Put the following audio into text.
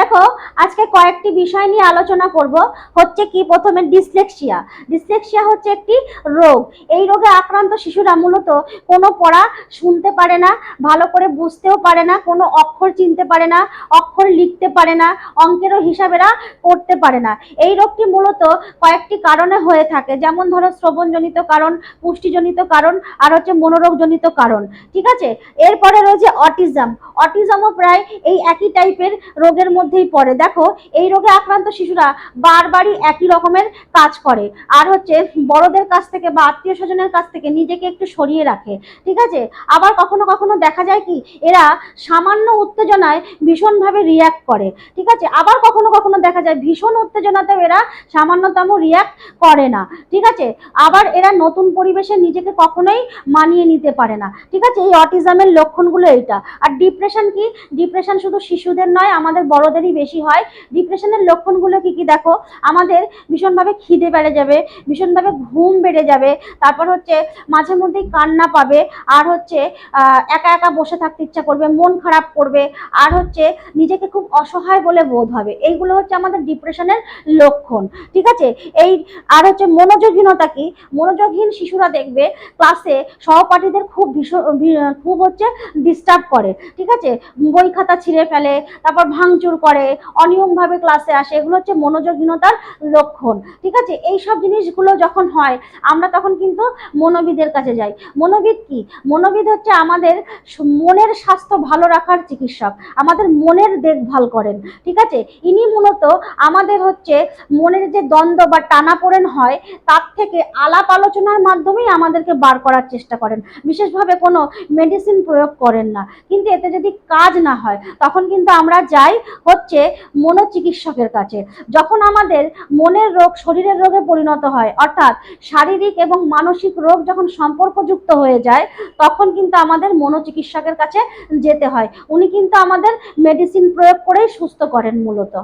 দেখো, আজকে কয়েকটি বিষয় নিয়ে আলোচনা করব। হচ্ছে কি? প্রথমে ডিসলেক্সিয়া। ডিসলেক্সিয়া হচ্ছে একটি রোগ। এই রোগে আক্রান্ত শিশুরা মূলত কোনো পড়া শুনতে পারে না, ভালো করে বুঝতেও পারে না, কোনো অক্ষর চিনতে পারে না, অক্ষর লিখতে পারে না, অঙ্কেরও হিসাবেরা করতে পারে না। এই রোগটি মূলত কয়েকটি কারণে হয়ে থাকে। যেমন ধরো, শ্রবণজনিত কারণ, পুষ্টিজনিত কারণ, আর হচ্ছে মনোরোগজনিত কারণ। ঠিক আছে? এরপরে রয়েছে অটিজম। অটিজমও প্রায় এই একই টাইপের রোগের মধ্যেই পড়ে। দেখো, এই রোগে আক্রান্ত শিশুরা বারবারই একই রকমের কাজ করে। আর হচ্ছে, বড়দের কাছ থেকে বা আত্মীয় স্বজনের কাছ থেকে নিজেকে একটু সরিয়ে রাখে, ঠিক আছে? আবার কখনো কখনো দেখা যায় কি, এরা সামান্য উত্তেজনায় ভীষণভাবে রিয়াক্ট করে, ঠিক আছে? আবার কখনো কখনো দেখা যায়, ভীষণ উত্তেজনাতেও এরা সামান্যতম রিয়াক্ট করে না, ঠিক আছে? আবার এরা নতুন পরিবেশে নিজেকে কখনোই মানিয়ে নিতে পারে না, ঠিক আছে? এই অটিজমের লক্ষণগুলো এইটা। আর ডিপ্রেশন কি? ডিপ্রেশন শুধু শিশুদের নয়, আমাদের বড়দেরই বেশি হয় ডিপ্রেশনের লক্ষণগুলো কি কি? দেখো, আমাদের ভীষণভাবে খিদে বেড়ে যাবে, ভীষণভাবে ঘুম বেড়ে যাবে, তারপর হচ্ছে মাঝে মধ্যেই কান্না পাবে, আর হচ্ছে একা একা বসে থাকতে ইচ্ছা করবে, মন খারাপ করবে, আর হচ্ছে নিজেকে খুব অসহায় বলে বোধ হবে। এইগুলো হচ্ছে আমাদের ডিপ্রেশনের লক্ষণ, ঠিক আছে? এই, আর হচ্ছে মনোযোগহীনতা কি? মনোযোগহীন শিশুরা দেখবে, ক্লাসে সহপাঠীদের খুব ভীষণ খুব হচ্ছে ডিস্টার্ব করে, ঠিক আছে? বই খাতা ছিঁড়ে ফেলে, তারপর ভাঙচুর করে অনিয়মভাবে ক্লাসে আসে, এগুলো হচ্ছে মনোযোগহীনতার লক্ষণ। ঠিক আছে? এই সব জিনিসগুলো যখন হয়, আমরা তখন কিন্তু মনোবিদের কাছে যাই। মনোবিদ কি? মনোবিদ হচ্ছে আমাদের মনের স্বাস্থ্য ভালো রাখার চিকিৎসক। আমাদের মনের দেখভাল করেন। ঠিক আছে? ইনি মূলত আমাদের হচ্ছে মনের যে দ্বন্দ্ব বা টানাপোড়েন হয়, তার থেকে আলাপ আলোচনার মাধ্যমেই আমাদেরকে বার করার চেষ্টা করেন। বিশেষভাবে কোনো মেডিসিন প্রয়োগ করেন না। কিন্তু এতে যদি কাজ না হয়, তখন কিন্তু আমরা যাই হচ্ছে মনোচিকিৎসকের কাছে। যখন আমাদের মনের রোগ শরীরের রোগে পরিণত হয়, অর্থাৎ শারীরিক এবং মানসিক রোগ যখন সম্পর্কযুক্ত হয়ে যায়, তখন কিন্তু আমাদের মনোচিকিৎসকের কাছে যেতে হয়। উনি কিন্তু আমাদের মেডিসিন প্রয়োগ করেই সুস্থ করেন মূলত।